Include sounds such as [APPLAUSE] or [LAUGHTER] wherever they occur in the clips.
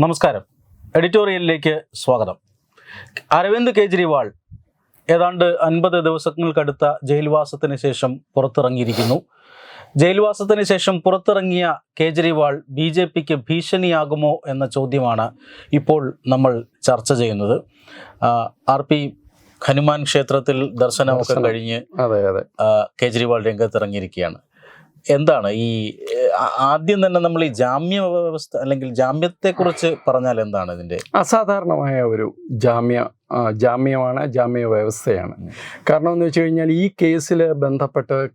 നമസ്കാരം. എഡിറ്റോറിയലിലേക്ക് സ്വാഗതം. അരവിന്ദ് കെജ്രിവാൾ ഏതാണ്ട് അൻപത് ദിവസങ്ങൾക്കടുത്ത ജയിൽവാസത്തിന് ശേഷം പുറത്തിറങ്ങിയിരിക്കുന്നു. ജയിൽവാസത്തിന് ശേഷം പുറത്തിറങ്ങിയ കേജ്രിവാൾ ബി ജെ പിക്ക് ഭീഷണിയാകുമോ എന്ന ചോദ്യമാണ് ഇപ്പോൾ നമ്മൾ ചർച്ച ചെയ്യുന്നത്. ആർ പി ഹനുമാൻ ക്ഷേത്രത്തിൽ ദർശനമൊക്കെ ദർശനം. കഴിഞ്ഞ് കേജ്രിവാൾ രംഗത്തിറങ്ങിയിരിക്കുകയാണ്. എന്താണ് ഈ ആദ്യം തന്നെ നമ്മൾ ഈ ജാമ്യ വ്യവസ്ഥ അല്ലെങ്കിൽ ജാമ്യത്തെക്കുറിച്ച് പറഞ്ഞാൽ എന്താണ് ഇതിന്റെ അസാധാരണമായ ഒരു ജാമ്യ ജാമ്യമാണ് ജാമ്യ വ്യവസ്ഥയാണ്. കാരണം എന്ന് വെച്ച് കഴിഞ്ഞാൽ ഈ കേസിൽ ബന്ധപ്പെട്ട്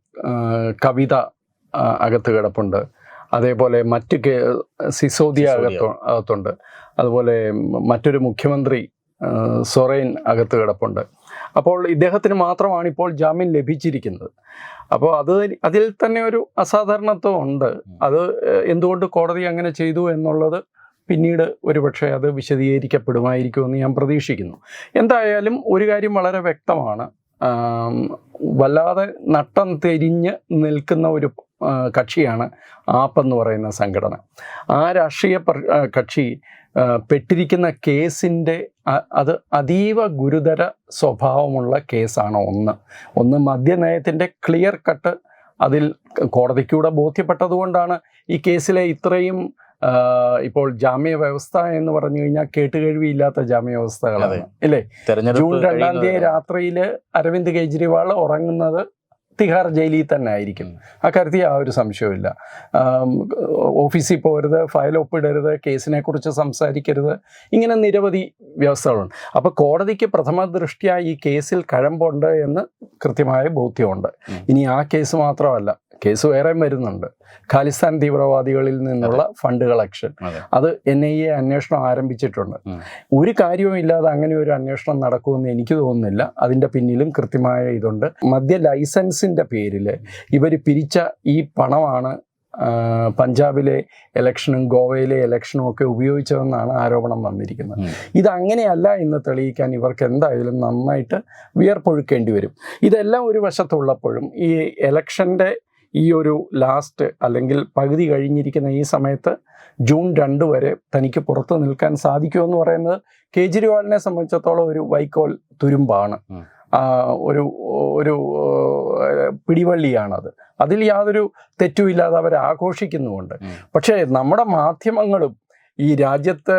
കവിത അകത്ത് കിടപ്പുണ്ട്. അതേപോലെ മറ്റു കേ സിസോദിയ അകത്തു അകത്ത് അകത്തുണ്ട്. അതുപോലെ മറ്റൊരു മുഖ്യമന്ത്രി സൊറൈൻ അകത്ത് കിടപ്പുണ്ട്. അപ്പോൾ ഇദ്ദേഹത്തിന് മാത്രമാണ് ഇപ്പോൾ ജാമ്യം ലഭിച്ചിരിക്കുന്നത്. അപ്പോൾ അത് അതിൽ തന്നെ ഒരു അസാധാരണത്വം ഉണ്ട് അത് എന്തുകൊണ്ട് കോടതി അങ്ങനെ ചെയ്തു എന്നുള്ളത് പിന്നീട് ഒരുപക്ഷെ അത് വിശദീകരിക്കപ്പെടുമായിരിക്കുമെന്ന് ഞാൻ പ്രതീക്ഷിക്കുന്നു. എന്തായാലും ഒരു കാര്യം വളരെ വ്യക്തമാണ്. വല്ലാതെ നട്ടം തിരിഞ്ഞ് നിൽക്കുന്ന ഒരു കക്ഷിയാണ് ആപ്പ് എന്ന് പറയുന്ന സംഘടന. ആ രാഷ്ട്രീയ കക്ഷി പെട്ടിരിക്കുന്ന കേസിന്റെ അത് അതീവ ഗുരുതര സ്വഭാവമുള്ള കേസാണ് ഒന്ന്. ഒന്ന് മദ്യനയത്തിന്റെ ക്ലിയർ കട്ട് അതിൽ കോടതിക്കൂടെ ബോധ്യപ്പെട്ടതുകൊണ്ടാണ് ഈ കേസിലെ ഇത്രയും ഇപ്പോൾ ജാമ്യ വ്യവസ്ഥ എന്ന് പറഞ്ഞു കഴിഞ്ഞാൽ കേട്ടുകഴിവില്ലാത്ത ജാമ്യ വ്യവസ്ഥകളാണ് അല്ലേ? ഇല്ലേ ജൂൺ രണ്ടാം തീയതി രാത്രിയിൽ അരവിന്ദ് കെജ്രിവാൾ ഉറങ്ങുന്നത് തിഹാർ ജയിലിൽ തന്നെ ആയിരിക്കും. അക്കാര്യത്തിൽ ആ ഒരു സംശയമില്ല ഓഫീസിൽ പോകരുത് ഫയൽ ഒപ്പിടരുത് കേസിനെ കുറിച്ച് സംസാരിക്കരുത്. ഇങ്ങനെ നിരവധി വ്യവസ്ഥകളുണ്ട്. അപ്പോൾ കോടതിക്ക് പ്രഥമ ദൃഷ്ടിയായി ഈ കേസിൽ കഴമ്പുണ്ട് എന്ന് കൃത്യമായ ബോധ്യമുണ്ട്. ഇനി ആ കേസ് മാത്രമല്ല. കേസ് വേറെയും വരുന്നുണ്ട്. ഖാലിസ്ഥാൻ തീവ്രവാദികളിൽ നിന്നുള്ള ഫണ്ട് കളക്ഷൻ. അത്. എൻ ഐ എ അന്വേഷണം ആരംഭിച്ചിട്ടുണ്ട്. ഒരു കാര്യവും ഇല്ലാതെ അങ്ങനെ ഒരു അന്വേഷണം നടക്കുമെന്ന് എനിക്ക് തോന്നുന്നില്ല. അതിന്റെ പിന്നിലും കൃത്യമായ ഇതുണ്ട്. മദ്യ ലൈസൻസിന്റെ പേരിൽ ഇവർ പിരിച്ച ഈ പണമാണ് പഞ്ചാബിലെ ഇലക്ഷനും ഗോവയിലെ ഇലക്ഷനും ഒക്കെ ഉപയോഗിച്ചതെന്നാണ് ആരോപണം വന്നിരിക്കുന്നത്. ഇതങ്ങനെയല്ല എന്ന് തെളിയിക്കാൻ ഇവർക്ക് എന്തായാലും നന്നായിട്ട് വിയർപ്പൊഴുക്കേണ്ടി വരും. ഇതെല്ലാം ഒരു വശത്തുള്ളപ്പോഴും ഈ ഇലക്ഷന്റെ ഈ ഒരു ലാസ്റ്റ് അല്ലെങ്കിൽ പകുതി കഴിഞ്ഞിരിക്കുന്ന ഈ സമയത്ത് ജൂൺ രണ്ട് വരെ തനിക്ക് പുറത്തു നിൽക്കാൻ സാധിക്കുമെന്ന് പറയുന്നത് കേജ്രിവാളിനെ സംബന്ധിച്ചിടത്തോളം ഒരു വൈക്കോൽ തുരുമ്പാണ്. ഒരു ഒരു പിടിവള്ളിയാണത്. അതിൽ യാതൊരു തെറ്റുമില്ലാതെ അവർ ആഘോഷിക്കുന്നുമുണ്ട്. പക്ഷേ നമ്മുടെ മാധ്യമങ്ങളും ഈ രാജ്യത്ത്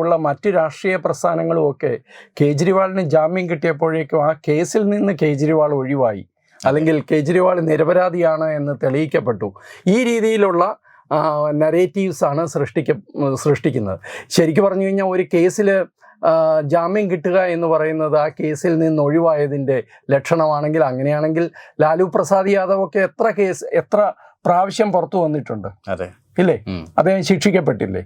ഉള്ള മറ്റ് രാഷ്ട്രീയ പ്രസ്ഥാനങ്ങളും ഒക്കെ കേജ്രിവാളിന് ജാമ്യം കിട്ടിയപ്പോഴേക്കും ആ കേസിൽ നിന്ന് കേജ്രിവാൾ ഒഴിവായി. അല്ലെങ്കിൽ കേജ്രിവാൾ നിരപരാധിയാണ് എന്ന് തെളിയിക്കപ്പെട്ടു. ഈ രീതിയിലുള്ള നരേറ്റീവ്സാണ് സൃഷ്ടിക്ക സൃഷ്ടിക്കുന്നത്. ശരിക്കും പറഞ്ഞു കഴിഞ്ഞാൽ ഒരു കേസിൽ ജാമ്യം കിട്ടുക എന്ന് പറയുന്നത് ആ കേസിൽ നിന്ന് ഒഴിവായതിന്റെ ലക്ഷണമാണെങ്കിൽ അങ്ങനെയാണെങ്കിൽ ലാലു പ്രസാദ് യാദവ് ഒക്കെ എത്ര കേസ് എത്ര പ്രാവശ്യം പുറത്തു വന്നിട്ടുണ്ട്? അതെ. ഇല്ലേ. അദ്ദേഹം ശിക്ഷിക്കപ്പെട്ടില്ലേ?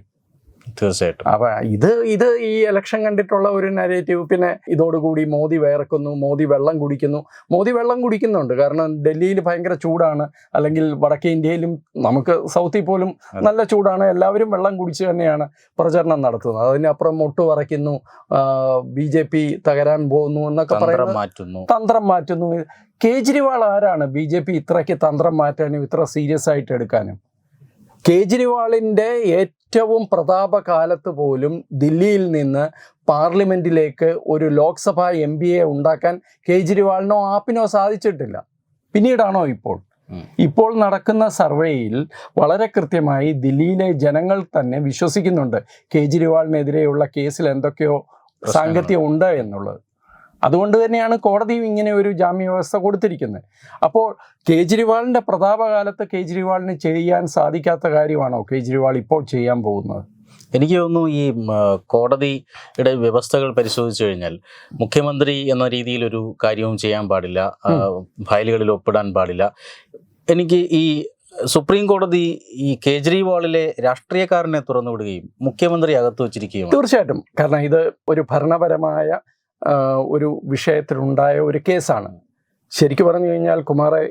തീർച്ചയായിട്ടും. അപ്പൊ ഇത് ഇത് ഈ ഇലക്ഷൻ കണ്ടിട്ടുള്ള ഒരു നരേറ്റീവ് പിന്നെ ഇതോടുകൂടി മോദി വേർക്കുന്നു മോദി വെള്ളം കുടിക്കുന്നു. മോദി വെള്ളം കുടിക്കുന്നുണ്ട്. കാരണം ഡൽഹിയിൽ ഭയങ്കര ചൂടാണ്. അല്ലെങ്കിൽ വടക്കേ ഇന്ത്യയിലും നമുക്ക് സൗത്തിൽ പോലും നല്ല ചൂടാണ്. എല്ലാവരും വെള്ളം കുടിച്ച് തന്നെയാണ് പ്രചരണം നടത്തുന്നത്. അതിനപ്പുറം മുട്ട് വറയ്ക്കുന്നു ബി ജെ പി തകരാൻ പോകുന്നു എന്നൊക്കെ മാറ്റുന്നു. തന്ത്രം മാറ്റുന്നു. കേജ്രിവാൾ ആരാണ്? ബി ജെ പി ഇത്രയ്ക്ക് തന്ത്രം മാറ്റാനും ഇത്ര സീരിയസ് ആയിട്ട് എടുക്കാനും? കേജ്രിവാളിന്റെ ഏറ്റവും പ്രതാപകാലത്ത് പോലും ദില്ലിയിൽ നിന്ന് പാർലമെന്റിലേക്ക് ഒരു ലോക്സഭാ എം പിയെ ഉണ്ടാക്കാൻ കേജ്രിവാളിനോ ആപ്പിനോ സാധിച്ചിട്ടില്ല. പിന്നീടാണോ ഇപ്പോൾ? ഇപ്പോൾ നടക്കുന്ന സർവേയിൽ വളരെ കൃത്യമായി ദില്ലിയിലെ ജനങ്ങൾ തന്നെ വിശ്വസിക്കുന്നുണ്ട് കേജ്രിവാളിനെതിരെയുള്ള കേസിൽ എന്തൊക്കെയോ സാങ്കത്യം ഉണ്ട് എന്നുള്ളത്. അതുകൊണ്ട് തന്നെയാണ് കോടതിയും ഇങ്ങനെ ഒരു ജാമ്യ വ്യവസ്ഥ കൊടുത്തിരിക്കുന്നത്. അപ്പോൾ കേജ്രിവാളിന്റെ പ്രതാപകാലത്ത് കേജ്രിവാളിന് ചെയ്യാൻ സാധിക്കാത്ത കാര്യമാണോ കേജ്രിവാൾ ഇപ്പോൾ ചെയ്യാൻ പോകുന്നത്? എനിക്ക് തോന്നുന്നു ഈ കോടതിയുടെ വ്യവസ്ഥകൾ പരിശോധിച്ചു കഴിഞ്ഞാൽ മുഖ്യമന്ത്രി എന്ന രീതിയിൽ ഒരു കാര്യവും ചെയ്യാൻ പാടില്ല ഫയലുകളിൽ ഒപ്പിടാൻ പാടില്ല. എനിക്ക് ഈ സുപ്രീം കോടതി ഈ കേജ്രിവാളിലെ രാഷ്ട്രീയക്കാരനെ തുറന്നുവിടുകയും മുഖ്യമന്ത്രി അകത്ത് വച്ചിരിക്കുകയും തീർച്ചയായിട്ടും. കാരണം ഇത് ഒരു ഭരണപരമായ ഒരു വിഷയത്തിലുണ്ടായ ഒരു കേസാണ്. ശരിക്കു പറഞ്ഞു കഴിഞ്ഞാൽ കുമാറെ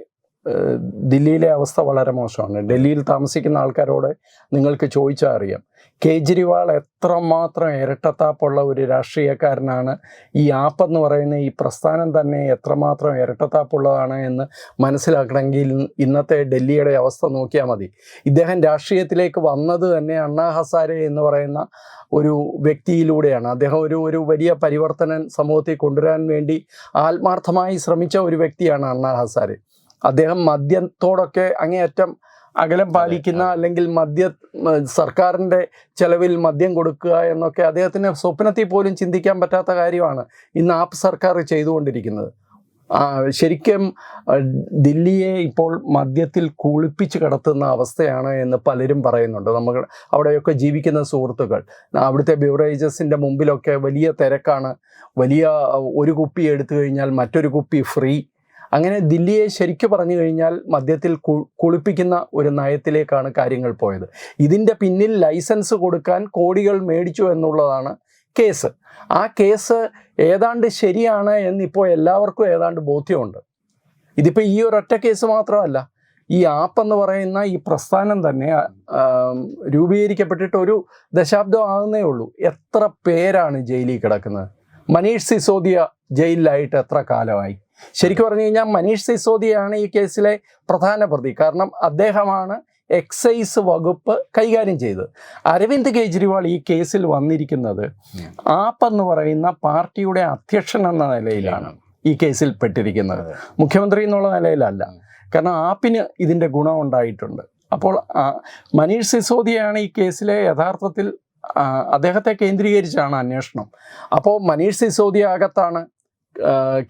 ദില്ലിയിലെ അവസ്ഥ വളരെ മോശമാണ്. ഡൽഹിയിൽ താമസിക്കുന്ന ആൾക്കാരോട് നിങ്ങൾക്ക് ചോദിച്ചാൽ അറിയാം. കേജ്രിവാൾ എത്രമാത്രം ഇരട്ടത്താപ്പുള്ള ഒരു രാഷ്ട്രീയക്കാരനാണ്. ഈ ആപ്പ് എന്ന് പറയുന്ന ഈ പ്രസ്ഥാനം തന്നെ എത്രമാത്രം ഇരട്ടത്താപ്പുള്ളതാണ് എന്ന് മനസ്സിലാക്കണമെങ്കിൽ ഇന്നത്തെ ഡൽഹിയുടെ അവസ്ഥ നോക്കിയാൽ മതി. ഇദ്ദേഹം രാഷ്ട്രീയത്തിലേക്ക് വന്നത് തന്നെ അണ്ണാ ഹസാരെ എന്ന് പറയുന്ന ഒരു വ്യക്തിയിലൂടെയാണ്. അദ്ദേഹം ഒരു ഒരു വലിയ പരിവർത്തനം സമൂഹത്തിൽ കൊണ്ടുവരാൻ വേണ്ടി ആത്മാർത്ഥമായി ശ്രമിച്ച ഒരു വ്യക്തിയാണ് അണ്ണാ ഹസാരെ. അദ്ദേഹം മദ്യത്തോടൊക്കെ അങ്ങേയറ്റം അകലം പാലിക്കുന്ന അല്ലെങ്കിൽ മദ്യ സർക്കാരിന്റെ ചെലവിൽ മദ്യം കൊടുക്കുക എന്നൊക്കെ അദ്ദേഹത്തിന് സ്വപ്നത്തിൽ പോലും ചിന്തിക്കാൻ പറ്റാത്ത കാര്യമാണ് ഇന്ന് ആപ്പ് സർക്കാർ ചെയ്തുകൊണ്ടിരിക്കുന്നത്. ശരിക്കും ദില്ലിയെ ഇപ്പോൾ മദ്യത്തിൽ കുളിപ്പിച്ച് കിടത്തുന്ന അവസ്ഥയാണ് എന്ന് പലരും പറയുന്നുണ്ട്. നമ്മൾ അവിടെയൊക്കെ ജീവിക്കുന്ന സുഹൃത്തുക്കൾ. അവിടുത്തെ ബിവറേജസിന്റെ മുമ്പിലൊക്കെ വലിയ തിരക്കാണ്. വലിയ ഒരു കുപ്പി എടുത്തു കഴിഞ്ഞാൽ മറ്റൊരു കുപ്പി ഫ്രീ. അങ്ങനെ ദില്ലിയെ ശരിക്കു പറഞ്ഞു കഴിഞ്ഞാൽ മദ്യത്തിൽ കുളിപ്പിക്കുന്ന ഒരു നയത്തിലേക്കാണ് കാര്യങ്ങൾ പോയത്. ഇതിന്റെ പിന്നിൽ ലൈസൻസ് കൊടുക്കാൻ കോടികൾ മേടിച്ചു എന്നുള്ളതാണ് കേസ്. ആ കേസ് ഏതാണ്ട് ശരിയാണ് എന്നിപ്പോൾ എല്ലാവർക്കും ഏതാണ്ട് ബോധ്യമുണ്ട്. ഇതിപ്പോൾ ഈ ഒരൊറ്റ കേസ് മാത്രമല്ല ഈ ആപ്പ് എന്ന് പറയുന്ന ഈ പ്രസ്ഥാനം തന്നെ രൂപീകരിക്കപ്പെട്ടിട്ട് ഒരു ദശാബ്ദം ആകുന്നേ ഉള്ളൂ. എത്ര പേരാണ് ജയിലിൽ കിടക്കുന്നത്? മനീഷ് സിസോദിയ ജയിലിലായിട്ട് എത്ര കാലമായി? ശരിക്കും പറഞ്ഞു കഴിഞ്ഞാൽ മനീഷ് സിസോദിയാണ് ഈ കേസിലെ പ്രധാന പ്രതി. കാരണം അദ്ദേഹമാണ് എക്സൈസ് വകുപ്പ് കൈകാര്യം ചെയ്തത്. അരവിന്ദ് കെജ്രിവാൾ ഈ കേസിൽ വന്നിരിക്കുന്നത് ആപ്പ് എന്ന് പറയുന്ന പാർട്ടിയുടെ അധ്യക്ഷൻ എന്ന നിലയിലാണ് ഈ കേസിൽ പെട്ടിരിക്കുന്നത്. മുഖ്യമന്ത്രി എന്നുള്ള നിലയിലല്ല. കാരണം ആപ്പിന് ഇതിന്റെ ഗുണം ഉണ്ടായിട്ടുണ്ട്. അപ്പോൾ മനീഷ് സിസോദിയാണ് ഈ കേസിലെ യഥാർത്ഥത്തിൽ അദ്ദേഹത്തെ കേന്ദ്രീകരിച്ചാണ് അന്വേഷണം. അപ്പോൾ മനീഷ് സിസോദിയ അകത്താണ്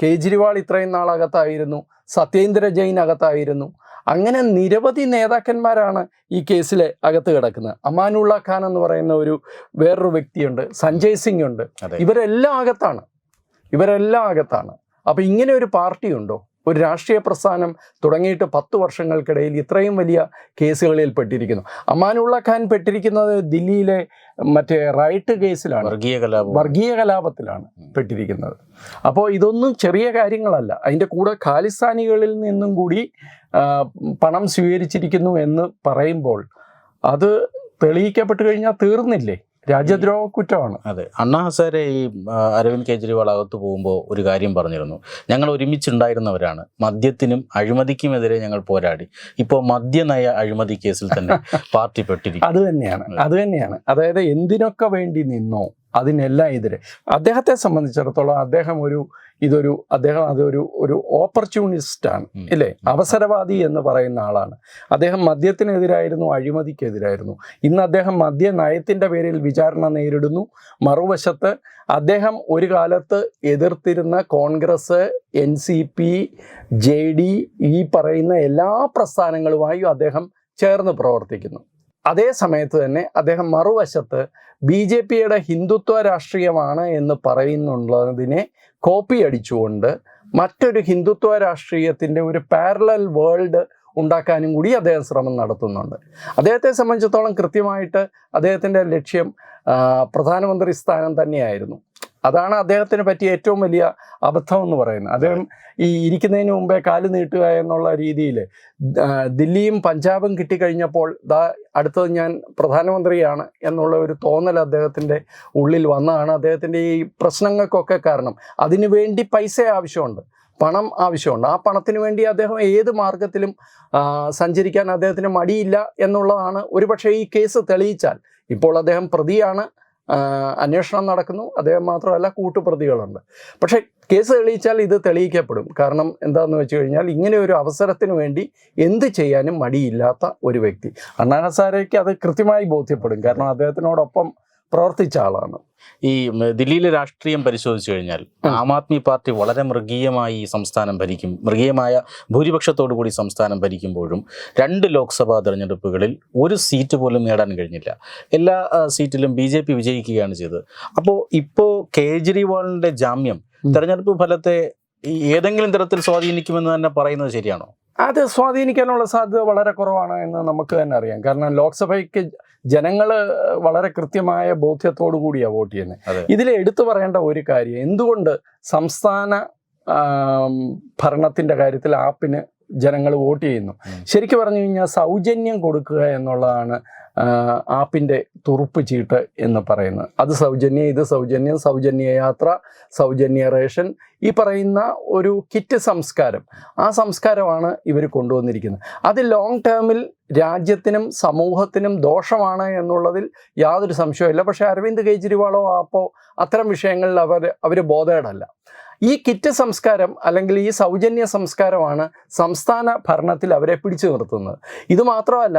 കേജ്രിവാൾ ഇത്രയും നാളകത്തായിരുന്നു സത്യേന്ദ്ര ജെയിൻ അകത്തായിരുന്നു. അങ്ങനെ നിരവധി നേതാക്കന്മാരാണ് ഈ കേസിൽ അകത്ത് കിടക്കുന്നത്. അമാനുള്ള ഖാൻ എന്ന് പറയുന്ന ഒരു വേറൊരു വ്യക്തിയുണ്ട് സഞ്ജയ് സിംഗ് ഉണ്ട്. ഇവരെല്ലാം അകത്താണ്. ഇവരെല്ലാം അകത്താണ്. അപ്പോൾ ഇങ്ങനെ ഒരു പാർട്ടി ഉണ്ടോ ഒരു രാഷ്ട്രീയ പ്രസ്ഥാനം തുടങ്ങിയിട്ട് പത്ത് വർഷങ്ങൾക്കിടയിൽ ഇത്രയും വലിയ കേസുകളിൽ പെട്ടിരിക്കുന്നു. അമാനുള്ള ഖാൻ പെട്ടിരിക്കുന്നത് ദില്ലിയിലെ മറ്റേ റൈറ്റ് കേസിലാണ്. വർഗീയ കലാപം. വർഗീയ കലാപത്തിലാണ് പെട്ടിരിക്കുന്നത്. അപ്പോൾ ഇതൊന്നും ചെറിയ കാര്യങ്ങളല്ല. അതിന്റെ കൂടെ ഖാലിസ്ഥാനികളിൽ നിന്നും കൂടി പണം സ്വീകരിച്ചിരിക്കുന്നു എന്ന് പറയുമ്പോൾ അത് തെളിയിക്കപ്പെട്ട് കഴിഞ്ഞാൽ തീർന്നില്ലേ? രാജ്യദ്രോഹ കുറ്റമാണ്. അതെ. അണ്ണാ ഹസാരെ ഈ അരവിന്ദ് കെജ്രിവാൾ അകത്ത് പോകുമ്പോൾ ഒരു കാര്യം പറഞ്ഞിരുന്നു. ഞങ്ങൾ ഒരുമിച്ചുണ്ടായിരുന്നവരാണ്. മദ്യത്തിനും അഴിമതിക്കുമെതിരെ ഞങ്ങൾ പോരാടി. ഇപ്പോൾ മദ്യനയ അഴിമതി കേസിൽ തന്നെ [LAUGHS] പാർട്ടി പെട്ടിരിക്കും അത് തന്നെയാണ്. അത് തന്നെയാണ്. അതായത് എന്തിനൊക്കെ വേണ്ടി നിന്നോ അതിനെല്ലാം എതിരെ. അദ്ദേഹത്തെ സംബന്ധിച്ചിടത്തോളം അദ്ദേഹം ഒരു ഇതൊരു അദ്ദേഹം അതൊരു ഒരു ഓപ്പർച്യൂണിസ്റ്റാണ് ഇല്ലേ? അവസരവാദി എന്ന് പറയുന്ന ആളാണ്. അദ്ദേഹം മദ്യത്തിനെതിരായിരുന്നു അഴിമതിക്കെതിരായിരുന്നു. ഇന്ന് അദ്ദേഹം മദ്യ നയത്തിന്റെ പേരിൽ വിചാരണ നേരിടുന്നു. മറുവശത്ത് അദ്ദേഹം ഒരു കാലത്ത് എതിർത്തിരുന്ന Congress N C P J D ഈ പറയുന്ന എല്ലാ പ്രസ്ഥാനങ്ങളുമായും അദ്ദേഹം ചേർന്ന് പ്രവർത്തിക്കുന്നു. അതേ സമയത്ത് തന്നെ അദ്ദേഹം മറുവശത്ത് ബി ജെ പിയുടെ ഹിന്ദുത്വ രാഷ്ട്രീയമാണ് എന്ന് പറയുന്നുള്ളതിനെ കോപ്പി അടിച്ചുകൊണ്ട് മറ്റൊരു ഹിന്ദുത്വ രാഷ്ട്രീയത്തിന്റെ ഒരു പാരലൽ വേൾഡ് ഉണ്ടാക്കാനും കൂടി അദ്ദേഹം ശ്രമം നടത്തുന്നുണ്ട്. അദ്ദേഹത്തെ സംബന്ധിച്ചിടത്തോളം കൃത്യമായിട്ട് അദ്ദേഹത്തിന്റെ ലക്ഷ്യം പ്രധാനമന്ത്രി സ്ഥാനം തന്നെയായിരുന്നു. അതാണ് അദ്ദേഹത്തിന് പറ്റിയ ഏറ്റവും വലിയ അബദ്ധം എന്ന് പറയുന്നത്. അദ്ദേഹം ഈ ഇരിക്കുന്നതിന് മുമ്പേ കാൽ നീട്ടുക എന്നുള്ള രീതിയിൽ ദില്ലിയും പഞ്ചാബും കിട്ടിക്കഴിഞ്ഞപ്പോൾ ദാ അടുത്തത് ഞാൻ പ്രധാനമന്ത്രിയാണ് എന്നുള്ള ഒരു തോന്നൽ അദ്ദേഹത്തിന്റെ ഉള്ളിൽ വന്നതാണ്. അദ്ദേഹത്തിന്റെ ഈ പ്രശ്നങ്ങൾക്കൊക്കെ കാരണം. അതിനുവേണ്ടി പൈസ ആവശ്യമുണ്ട്. പണം ആവശ്യമുണ്ട്. ആ പണത്തിന് വേണ്ടി അദ്ദേഹം ഏത് മാർഗത്തിലും സഞ്ചരിക്കാൻ അദ്ദേഹത്തിന് മടിയില്ല എന്നുള്ളതാണ്. ഒരുപക്ഷെ ഈ കേസ് തെളിയിച്ചാൽ ഇപ്പോൾ അദ്ദേഹം പ്രതിയാണ്. അന്വേഷണം നടക്കുന്നു. അദ്ദേഹം മാത്രമല്ല കൂട്ടുപ്രതികളുണ്ട്. പക്ഷേ കേസ് തെളിയിച്ചാൽ ഇത് തെളിയിക്കപ്പെടും. കാരണം എന്താണെന്ന് വെച്ച് കഴിഞ്ഞാൽ ഇങ്ങനെ ഒരു അവസരത്തിന് വേണ്ടി എന്ത് ചെയ്യാനും മടിയില്ലാത്ത ഒരു വ്യക്തി. അണ്ണാ ഹസാരയ്ക്ക് അത് കൃത്യമായി ബോധ്യപ്പെടും. കാരണം അദ്ദേഹത്തിനോടൊപ്പം പ്രവർത്തിച്ച ആളാണ്. ഈ ദില്ലിയിലെ രാഷ്ട്രീയം പരിശോധിച്ചു കഴിഞ്ഞാൽ. ആം ആദ്മി പാർട്ടി വളരെ മൃഗീയമായി ഈ സംസ്ഥാനം ഭരിക്കും. മൃഗീയമായ ഭൂരിപക്ഷത്തോടു കൂടി സംസ്ഥാനം ഭരിക്കുമ്പോഴും രണ്ട് ലോക്സഭാ തെരഞ്ഞെടുപ്പുകളിൽ ഒരു സീറ്റ് പോലും നേടാൻ കഴിഞ്ഞില്ല. എല്ലാ സീറ്റിലും ബി ജെ പി വിജയിക്കുകയാണ് ചെയ്തത്. അപ്പോൾ ഇപ്പോൾ കേജ്രിവാളിന്റെ ജാമ്യം. തെരഞ്ഞെടുപ്പ് ഫലത്തെ ഏതെങ്കിലും തരത്തിൽ സ്വാധീനിക്കുമെന്ന് തന്നെ പറയുന്നത് ശരിയാണോ? അത് സ്വാധീനിക്കാനുള്ള സാധ്യത വളരെ കുറവാണ് എന്ന് നമുക്ക് തന്നെ അറിയാം. കാരണം ലോക്സഭയ്ക്ക് ജനങ്ങൾ വളരെ കൃത്യമായ ബോധ്യത്തോടു കൂടിയാണ് വോട്ട് ചെയ്യുന്നത് ഇതിൽ എടുത്തു പറയേണ്ട ഒരു കാര്യം എന്തുകൊണ്ട് സംസ്ഥാന ഭരണത്തിന്റെ കാര്യത്തിൽ ആപ്പിന് ജനങ്ങൾ വോട്ട് ചെയ്യുന്നു. ശരിക്കും പറഞ്ഞു കഴിഞ്ഞാൽ സൗജന്യം കൊടുക്കുക എന്നുള്ളതാണ് ആപ്പിന്റെ തുറുപ്പ് ചീട്ട് എന്ന് പറയുന്നത്. അത് സൗജന്യം ഇത് സൗജന്യം സൗജന്യ യാത്ര സൗജന്യ റേഷൻ ഈ പറയുന്ന ഒരു കിറ്റ് സംസ്കാരം. ആ സംസ്കാരമാണ് ഇവർ കൊണ്ടുവന്നിരിക്കുന്നത്. അത് ലോങ് ടേമിൽ രാജ്യത്തിനും സമൂഹത്തിനും ദോഷമാണ് എന്നുള്ളതിൽ യാതൊരു സംശയമില്ല പക്ഷേ അരവിന്ദ് കെജ്രിവാളോ ആപ്പോ അത്തരം വിഷയങ്ങളിൽ അവർ അവർ ബോധേഡല്ല. ഈ കിറ്റ് സംസ്കാരം അല്ലെങ്കിൽ ഈ സൗജന്യ സംസ്കാരമാണ് സംസ്ഥാന ഭരണത്തിൽ അവരെ പിടിച്ചു നിർത്തുന്നത്. ഇത് മാത്രമല്ല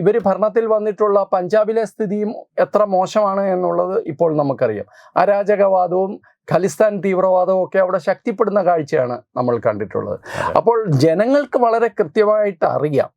ഇവർ ഭരണത്തിൽ വന്നിട്ടുള്ള പഞ്ചാബിലെ സ്ഥിതിയും എത്ര മോശമാണ് എന്നുള്ളത് ഇപ്പോൾ നമുക്കറിയാം. അരാജകവാദവും ഖലിസ്ഥാൻ തീവ്രവാദവും ഒക്കെ അവിടെ ശക്തിപ്പെടുന്ന കാഴ്ചയാണ് നമ്മൾ കണ്ടിട്ടുള്ളത്. അപ്പോൾ ജനങ്ങൾക്ക് വളരെ കൃത്യമായിട്ട് അറിയാം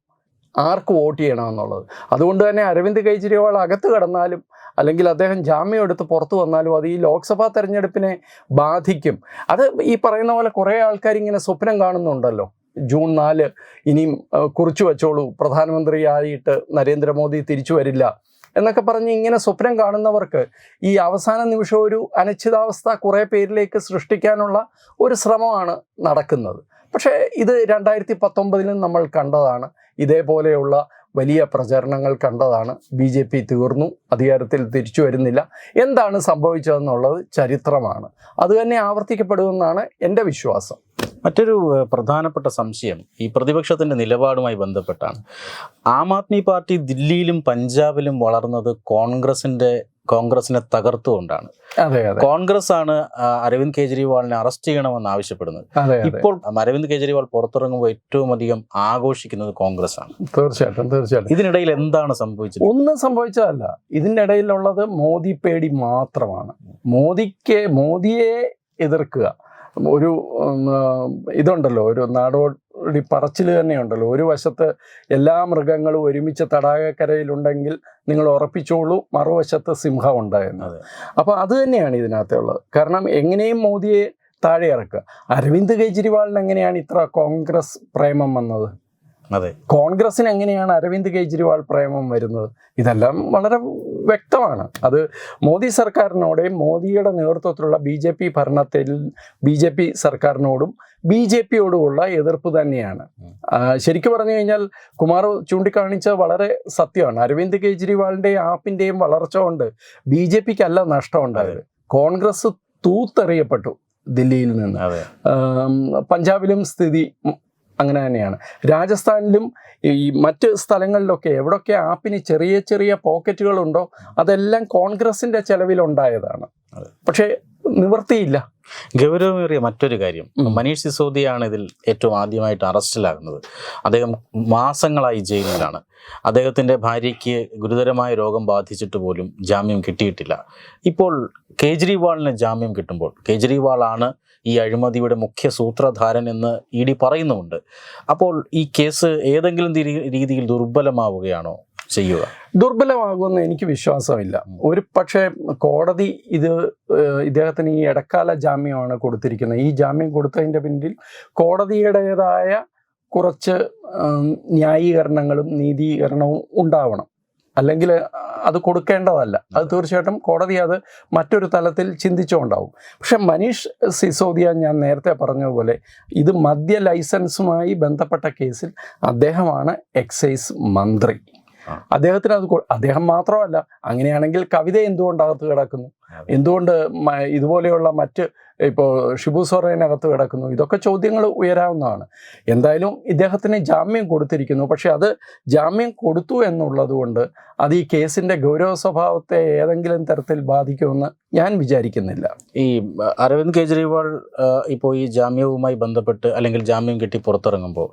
ആർക്ക് വോട്ട് ചെയ്യണമെന്നുള്ളത്. അതുകൊണ്ട് തന്നെ അരവിന്ദ് കെജ്രിവാൾ അകത്ത് കടന്നാലും അല്ലെങ്കിൽ അദ്ദേഹം ജാമ്യം എടുത്ത് പുറത്തു വന്നാലും അത് ഈ ലോക്സഭാ തെരഞ്ഞെടുപ്പിനെ ബാധിക്കും. അത് ഈ പറയുന്ന പോലെ കുറേ ആൾക്കാർ ഇങ്ങനെ സ്വപ്നം കാണുന്നുണ്ടല്ലോ. ജൂൺ നാല് ഇനിയും കുറിച്ചു വെച്ചോളൂ. പ്രധാനമന്ത്രിയായിട്ട് നരേന്ദ്രമോദി തിരിച്ചു വരില്ല എന്നൊക്കെ പറഞ്ഞ് ഇങ്ങനെ സ്വപ്നം കാണുന്നവർക്ക് ഈ അവസാന നിമിഷം ഒരു അനിശ്ചിതാവസ്ഥ കുറേ പേരിലേക്ക് സൃഷ്ടിക്കാനുള്ള ഒരു ശ്രമമാണ് നടക്കുന്നത്. പക്ഷേ ഇത് രണ്ടായിരത്തി പത്തൊമ്പതിലും നമ്മൾ കണ്ടതാണ്. ഇതേപോലെയുള്ള വലിയ പ്രചരണങ്ങൾ കണ്ടതാണ് ബി ജെ പി തീർന്നു അധികാരത്തിൽ തിരിച്ചു വരുന്നില്ല. എന്താണ് സംഭവിച്ചതെന്നുള്ളത് ചരിത്രമാണ്. അതുതന്നെ ആവർത്തിക്കപ്പെടുമെന്നാണ് എന്റെ വിശ്വാസം. മറ്റൊരു പ്രധാനപ്പെട്ട സംശയം ഈ പ്രതിപക്ഷത്തിന്റെ നിലപാടുമായി ബന്ധപ്പെട്ടാണ്. ആം ആദ്മി പാർട്ടി ദില്ലിയിലും പഞ്ചാബിലും വളർന്നത് കോൺഗ്രസിന്റെ കോൺഗ്രസിനെ തകർത്തുകൊണ്ടാണ്. കോൺഗ്രസ് ആണ് അരവിന്ദ് കെജ്രിവാളിനെ അറസ്റ്റ് ചെയ്യണമെന്ന് ആവശ്യപ്പെടുന്നത്. ഇപ്പോൾ അരവിന്ദ് കെജ്രിവാൾ പുറത്തിറങ്ങുമ്പോൾ ഏറ്റവും അധികം ആഘോഷിക്കുന്നത് കോൺഗ്രസ് ആണ് തീർച്ചയായിട്ടും തീർച്ചയായിട്ടും. ഇതിനിടയിൽ എന്താണ് സംഭവിച്ചത്? ഒന്നും സംഭവിച്ചതല്ല. ഇതിനിടയിലുള്ളത് മോദി പേടി മാത്രമാണ്. മോദിക്ക് മോദിയെ എതിർക്കുക. ഒരു ഇതുണ്ടല്ലോ ഒരു നാടോടി പറച്ചിൽ തന്നെയുണ്ടല്ലോ. ഒരു വശത്ത് എല്ലാ മൃഗങ്ങളും ഒരുമിച്ച് തടാകക്കരയിലുണ്ടെങ്കിൽ നിങ്ങൾ ഉറപ്പിച്ചോളൂ മറുവശത്ത് സിംഹം അതെ. അപ്പോൾ അത് തന്നെയാണ് ഇതിനകത്തുള്ളത്. കാരണം എങ്ങനെയും മോദിയെ താഴെ ഇറക്കുക അരവിന്ദ് കെജ്രിവാളിന് എങ്ങനെയാണ് ഇത്ര കോൺഗ്രസ് പ്രേമം വന്നത്? അതെ. കോൺഗ്രസിന് എങ്ങനെയാണ് അരവിന്ദ് കെജ്രിവാൾ പ്രേമം വരുന്നത്? ഇതെല്ലാം വളരെ വ്യക്തമാണ്. അത് മോദി സർക്കാരിനോടെയും മോദിയുടെ നേതൃത്വത്തിലുള്ള ബി ജെ പി ഭരണത്തിൽ ബി ജെ പി സർക്കാരിനോടും ബി ജെ പിയോടുമുള്ള എതിർപ്പ് തന്നെയാണ്. ശരിക്കും പറഞ്ഞു കഴിഞ്ഞാൽ കുമാർ ചൂണ്ടിക്കാണിച്ച വളരെ സത്യമാണ്. അരവിന്ദ് കെജ്രിവാളിന്റെയും ആപ്പിന്റെയും വളർച്ച കൊണ്ട് ബി ജെ പിക്കല്ല നഷ്ടമുണ്ടായത്. കോൺഗ്രസ് തൂത്തെറിയപ്പെട്ടു ദില്ലിയിൽ നിന്ന്. പഞ്ചാബിലും സ്ഥിതി അങ്ങനെ തന്നെയാണ്. രാജസ്ഥാനിലും ഈ മറ്റ് സ്ഥലങ്ങളിലൊക്കെ എവിടൊക്കെ ആപ്പിന് ചെറിയ ചെറിയ പോക്കറ്റുകളുണ്ടോ അതെല്ലാം കോൺഗ്രസിന്റെ ചെലവിലുണ്ടായതാണ്. പക്ഷേ നിവർത്തിയില്ല. ഗൗരവമേറിയ മറ്റൊരു കാര്യം. മനീഷ് സിസോദിയാണ് ഇതിൽ ഏറ്റവും ആദ്യമായിട്ട് അറസ്റ്റിലാകുന്നത്. അദ്ദേഹം മാസങ്ങളായി ജയിലിലാണ്. അദ്ദേഹത്തിന്റെ ഭാര്യയ്ക്ക് ഗുരുതരമായ രോഗം ബാധിച്ചിട്ട് പോലും ജാമ്യം കിട്ടിയിട്ടില്ല. ഇപ്പോൾ കേജ്രിവാളിന് ജാമ്യം കിട്ടുമ്പോൾ കേജ്രിവാളാണ് ഈ അഴിമതിയുടെ മുഖ്യ സൂത്രധാരൻ എന്ന് ഇ ഡി പറയുന്നുമുണ്ട്. അപ്പോൾ ഈ കേസ് ഏതെങ്കിലും രീതിയിൽ ദുർബലമാവുകയാണോ? ചെയ്യുക. ദുർബലമാകുമെന്ന് എനിക്ക് വിശ്വാസമില്ല. ഒരു പക്ഷേ കോടതി ഇത് ഇദ്ദേഹത്തിന് ഈ ഇടക്കാല ജാമ്യമാണ് കൊടുത്തിരിക്കുന്നത്. ഈ ജാമ്യം കൊടുത്തതിന്റെ പിന്നിൽ കോടതിയുടേതായ കുറച്ച് ന്യായീകരണങ്ങളും നീതീകരണവും ഉണ്ടാവണം. അല്ലെങ്കിൽ അത് കൊടുക്കേണ്ടതല്ല. അത് തീർച്ചയായിട്ടും കോടതി അത് മറ്റൊരു തലത്തിൽ ചിന്തിച്ചുകൊണ്ടാവും. പക്ഷെ മനീഷ് സിസോദിയ ഞാൻ നേരത്തെ പറഞ്ഞതുപോലെ ഇത് മദ്യ ലൈസൻസുമായി ബന്ധപ്പെട്ട കേസിൽ അദ്ദേഹമാണ് എക്സൈസ് മന്ത്രി. അദ്ദേഹത്തിന് അത് അദ്ദേഹം മാത്രമല്ല അങ്ങനെയാണെങ്കിൽ കവിത എന്തുകൊണ്ട് അകത്ത് കിടക്കുന്നു? എന്തുകൊണ്ട് ഇതുപോലെയുള്ള മറ്റ് ഇപ്പോൾ ഷിബു സോറേനകത്ത് കിടക്കുന്നു? ഇതൊക്കെ ചോദ്യങ്ങൾ ഉയരാവുന്നതാണ്. എന്തായാലും ഇദ്ദേഹത്തിന് ജാമ്യം കൊടുത്തിരിക്കുന്നു. പക്ഷെ അത് ജാമ്യം കൊടുത്തു എന്നുള്ളത് കൊണ്ട് അത് ഈ കേസിന്റെ ഗൗരവ സ്വഭാവത്തെ ഏതെങ്കിലും തരത്തിൽ ബാധിക്കുമെന്ന് ഞാൻ വിചാരിക്കുന്നില്ല. ഈ അരവിന്ദ് കെജ്രിവാൾ ഇപ്പോൾ ഈ ജാമ്യവുമായി ബന്ധപ്പെട്ട് അല്ലെങ്കിൽ ജാമ്യം കിട്ടി പുറത്തിറങ്ങുമ്പോൾ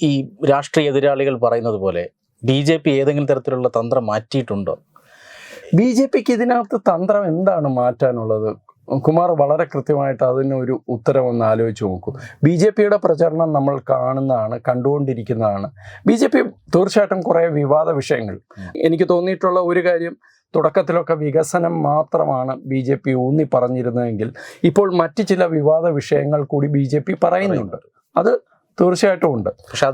ഈ രാഷ്ട്രീയ എതിരാളികൾ പറയുന്നത് പോലെ ബി ജെ പി ഏതെങ്കിലും തരത്തിലുള്ള തന്ത്രം മാറ്റിയിട്ടുണ്ടോ? ബി ജെ പിക്ക് ഇതിനകത്ത് തന്ത്രം എന്താണ് മാറ്റാനുള്ളത്? കുമാർ വളരെ കൃത്യമായിട്ട് അതിന് ഒരു ഉത്തരം ഒന്ന് ആലോചിച്ച് നോക്കൂ. ബി ജെ പിയുടെ പ്രചരണം നമ്മൾ കാണുന്നതാണ് കണ്ടുകൊണ്ടിരിക്കുന്നതാണ്. ബി ജെ പി തീർച്ചയായിട്ടും കുറേ വിവാദ വിഷയങ്ങൾ. എനിക്ക് തോന്നിയിട്ടുള്ള ഒരു കാര്യം തുടക്കത്തിലൊക്കെ വികസനം മാത്രമാണ് ബി ജെ പി ഊന്നി പറഞ്ഞിരുന്നതെങ്കിൽ ഇപ്പോൾ മറ്റ് ചില വിവാദ വിഷയങ്ങൾ കൂടി ബി ജെ പി പറയുന്നുണ്ട്. അത് തീർച്ചയായിട്ടും ഉണ്ട്. പക്ഷെ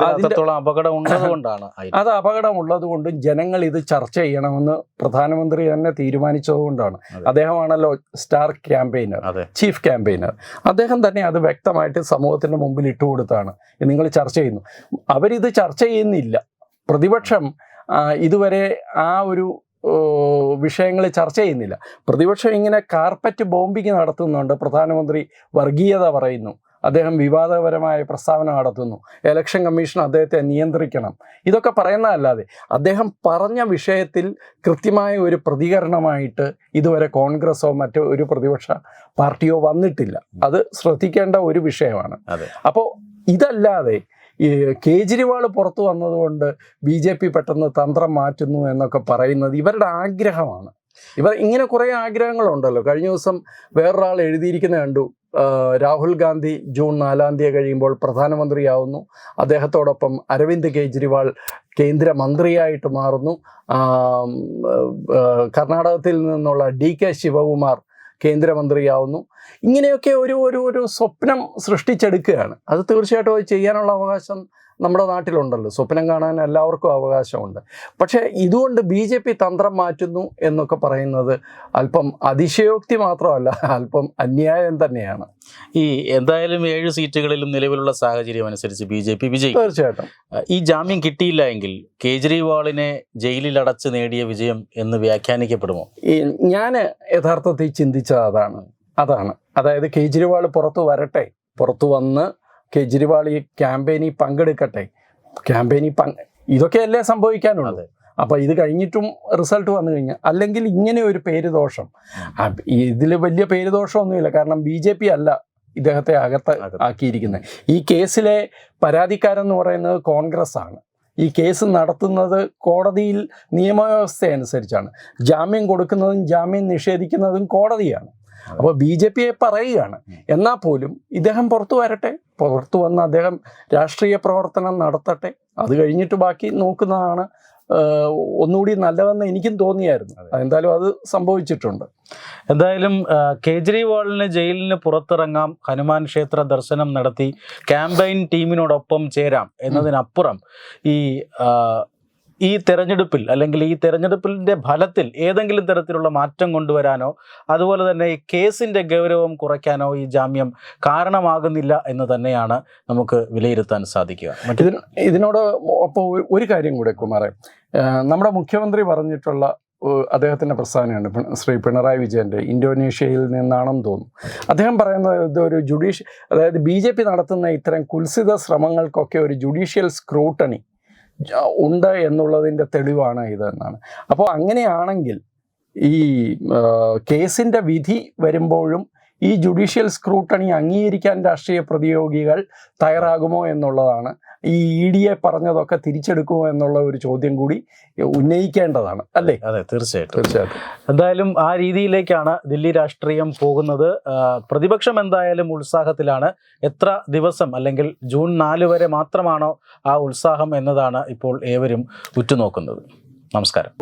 അപകടം ഉള്ളത് കൊണ്ടാണ് [LAUGHS] അത് അപകടമുള്ളത് കൊണ്ടും ജനങ്ങൾ ഇത് ചർച്ച ചെയ്യണമെന്ന് പ്രധാനമന്ത്രി തന്നെ തീരുമാനിച്ചതുകൊണ്ടാണ്. അദ്ദേഹമാണല്ലോ സ്റ്റാർ ക്യാമ്പയിനർ ചീഫ് ക്യാമ്പയിനർ. അദ്ദേഹം തന്നെ അത് വ്യക്തമായിട്ട് സമൂഹത്തിന്റെ മുമ്പിൽ ഇട്ടുകൊടുത്താണ് നിങ്ങൾ ചർച്ച ചെയ്യുന്നു. അവരിത് ചർച്ച ചെയ്യുന്നില്ല. പ്രതിപക്ഷം ഇതുവരെ ആ ഒരു വിഷയങ്ങൾ ചർച്ച ചെയ്യുന്നില്ല. പ്രതിപക്ഷം ഇങ്ങനെ കാർപ്പറ്റ് ബോംബിങ് നടത്തുന്നുണ്ട് പ്രധാനമന്ത്രി വർഗീയത പറയുന്നു. അദ്ദേഹം വിവാദപരമായ പ്രസ്താവന നടത്തുന്നു. എലക്ഷൻ കമ്മീഷൻ അദ്ദേഹത്തെ നിയന്ത്രിക്കണം. ഇതൊക്കെ പറയുന്നതല്ലാതെ അദ്ദേഹം പറഞ്ഞ വിഷയത്തിൽ കൃത്യമായ ഒരു പ്രതികരണമായിട്ട് ഇതുവരെ കോൺഗ്രസോ മറ്റോ ഒരു പ്രതിപക്ഷ പാർട്ടിയോ വന്നിട്ടില്ല. അത് ശ്രദ്ധിക്കേണ്ട ഒരു വിഷയമാണ്. അപ്പോൾ ഇതല്ലാതെ ഈ കേജ്രിവാൾ പുറത്തു വന്നതുകൊണ്ട് ബി ജെ പി പെട്ടെന്ന് തന്ത്രം മാറ്റുന്നു എന്നൊക്കെ പറയുന്നത് ഇവരുടെ ആഗ്രഹമാണ്. ഇവർ ഇങ്ങനെ കുറേ ആഗ്രഹങ്ങളുണ്ടല്ലോ. കഴിഞ്ഞ ദിവസം വേറൊരാൾ എഴുതിയിരിക്കുന്ന കണ്ടു. രാഹുൽ ഗാന്ധി ജൂൺ നാലാം തീയതി കഴിയുമ്പോൾ പ്രധാനമന്ത്രിയാവുന്നു. അദ്ദേഹത്തോടൊപ്പം അരവിന്ദ് കെജ്രിവാൾ കേന്ദ്രമന്ത്രിയായിട്ട് മാറുന്നു. കർണാടകത്തിൽ നിന്നുള്ള ഡി കെ ശിവകുമാർ കേന്ദ്രമന്ത്രിയാവുന്നു. ഇങ്ങനെയൊക്കെ ഒരു ഒരു ഒരു സ്വപ്നം സൃഷ്ടിച്ചെടുക്കുകയാണ്. അത് തീർച്ചയായിട്ടും ചെയ്യാനുള്ള അവകാശം നമ്മുടെ നാട്ടിലുണ്ടല്ലോ. സ്വപ്നം കാണാൻ എല്ലാവർക്കും അവകാശമുണ്ട്. പക്ഷേ ഇതുകൊണ്ട് ബി ജെ പി തന്ത്രം മാറ്റുന്നു എന്നൊക്കെ പറയുന്നത് അല്പം അതിശയോക്തി മാത്രമല്ല അല്പം അന്യായം തന്നെയാണ്. ഈ എന്തായാലും ഏഴ് സീറ്റുകളിലും നിലവിലുള്ള സാഹചര്യം അനുസരിച്ച് ബി ജെ പി വിജയി. തീർച്ചയായിട്ടും. ഈ ജാമ്യം കിട്ടിയില്ല എങ്കിൽ കേജ്രിവാളിനെ ജയിലിൽ അടച്ച് നേടിയ വിജയം എന്ന് വ്യാഖ്യാനിക്കപ്പെടുമോ? ഞാൻ യഥാർത്ഥത്തിൽ ചിന്തിച്ചത് അതാണ്. അതാണ്. അതായത് കേജ്രിവാൾ പുറത്തു വരട്ടെ. പുറത്തു വന്ന് കേജ്രിവാൾ ഈ ക്യാമ്പയിനിൽ പങ്കെടുക്കട്ടെ? ക്യാമ്പയിനിൽ പങ്ക് ഇതൊക്കെയല്ലേ സംഭവിക്കാനുള്ളത്. അപ്പോൾ ഇത് കഴിഞ്ഞിട്ടും റിസൾട്ട് വന്നു കഴിഞ്ഞാൽ അല്ലെങ്കിൽ ഇങ്ങനെ ഒരു പേരുദോഷം. ഇതിൽ വലിയ പേരുദോഷമൊന്നുമില്ല. കാരണം ബി ജെ പി അല്ല ഇദ്ദേഹത്തെ അകത്ത് അകത്ത്. ആക്കിയിരിക്കുന്നത്. ഈ കേസിലെ പരാതിക്കാരെന്ന് പറയുന്നത് കോൺഗ്രസ് ആണ് ഈ കേസ് നടത്തുന്നത് കോടതിയിൽ നിയമവ്യവസ്ഥ അനുസരിച്ചാണ് ജാമ്യം കൊടുക്കുന്നതും ജാമ്യം നിഷേധിക്കുന്നതും കോടതിയാണ്. അപ്പോൾ ബി ജെ പിയെ പറയുകയാണ് എന്നാൽ പോലും ഇദ്ദേഹം പുറത്തു വരട്ടെ? പുറത്തു വന്ന് അദ്ദേഹം രാഷ്ട്രീയ പ്രവർത്തനം നടത്തട്ടെ. അത് കഴിഞ്ഞിട്ട് ബാക്കി നോക്കുന്നതാണ് ഒന്നുകൂടി നല്ലതെന്ന് എനിക്കും തോന്നിയായിരുന്നു. എന്തായാലും അത് സംഭവിച്ചിട്ടുണ്ട്. എന്തായാലും കേജ്രിവാളിന് ജയിലിന് പുറത്തിറങ്ങാം ഹനുമാൻ ക്ഷേത്ര ദർശനം നടത്തി ക്യാമ്പയിൻ ടീമിനോടൊപ്പം ചേരാം എന്നതിനപ്പുറം ഈ ഈ തെരഞ്ഞെടുപ്പിൽ അല്ലെങ്കിൽ ഈ തെരഞ്ഞെടുപ്പിന്റെ ഫലത്തിൽ ഏതെങ്കിലും തരത്തിലുള്ള മാറ്റം കൊണ്ടുവരാനോ അതുപോലെ തന്നെ ഈ കേസിന്റെ ഗൗരവം കുറയ്ക്കാനോ ഈ ജാമ്യം കാരണമാകുന്നില്ല എന്ന് തന്നെയാണ് നമുക്ക് വിലയിരുത്താൻ സാധിക്കുക. ഇതിന് ഇതിനോട് ഒപ്പം ഒരു- കാര്യം കൂടെ കുമാറെ. നമ്മുടെ മുഖ്യമന്ത്രി പറഞ്ഞിട്ടുള്ള അദ്ദേഹത്തിന്റെ പ്രസ്ഥാനമാണ് ശ്രീ പിണറായി വിജയന്റെ ഇന്തോനേഷ്യയിൽ നിന്നാണെന്ന് തോന്നുന്നു. അദ്ദേഹം പറയുന്നത് ഇതൊരു ജുഡീഷ്യ അതായത് ബി നടത്തുന്ന ഇത്തരം കുൽസിത ശ്രമങ്ങൾക്കൊക്കെ ഒരു ജുഡീഷ്യൽ സ്ക്രൂട്ടണി ഉണ്ട് എന്നുള്ളതിന്റെ തെളിവാണ് ഇതെന്നാണ്. അപ്പോൾ അങ്ങനെയാണെങ്കിൽ ഈ കേസിന്റെ വിധി വരുമ്പോഴും ഈ ജുഡീഷ്യൽ സ്ക്രൂട്ടണി അംഗീകരിക്കാൻ രാഷ്ട്രീയ പ്രതിയോഗികൾ തയ്യാറാകുമോ എന്നുള്ളതാണ് ഈ ഇ ഡി എ പറഞ്ഞതൊക്കെ തിരിച്ചെടുക്കുമോ എന്നുള്ള ഒരു ചോദ്യം കൂടി ഉന്നയിക്കേണ്ടതാണ് അല്ലേ? അതെ തീർച്ചയായിട്ടും. തീർച്ചയായിട്ടും. എന്തായാലും ആ രീതിയിലേക്കാണ് ദില്ലി രാഷ്ട്രീയം പോകുന്നത്. പ്രതിപക്ഷം എന്തായാലും ഉത്സാഹത്തിലാണ്. എത്ര ദിവസം അല്ലെങ്കിൽ ജൂൺ നാല് വരെ മാത്രമാണോ ആ ഉത്സാഹം എന്നതാണ് ഇപ്പോൾ ഏവരും ഉറ്റുനോക്കുന്നത്. നമസ്കാരം.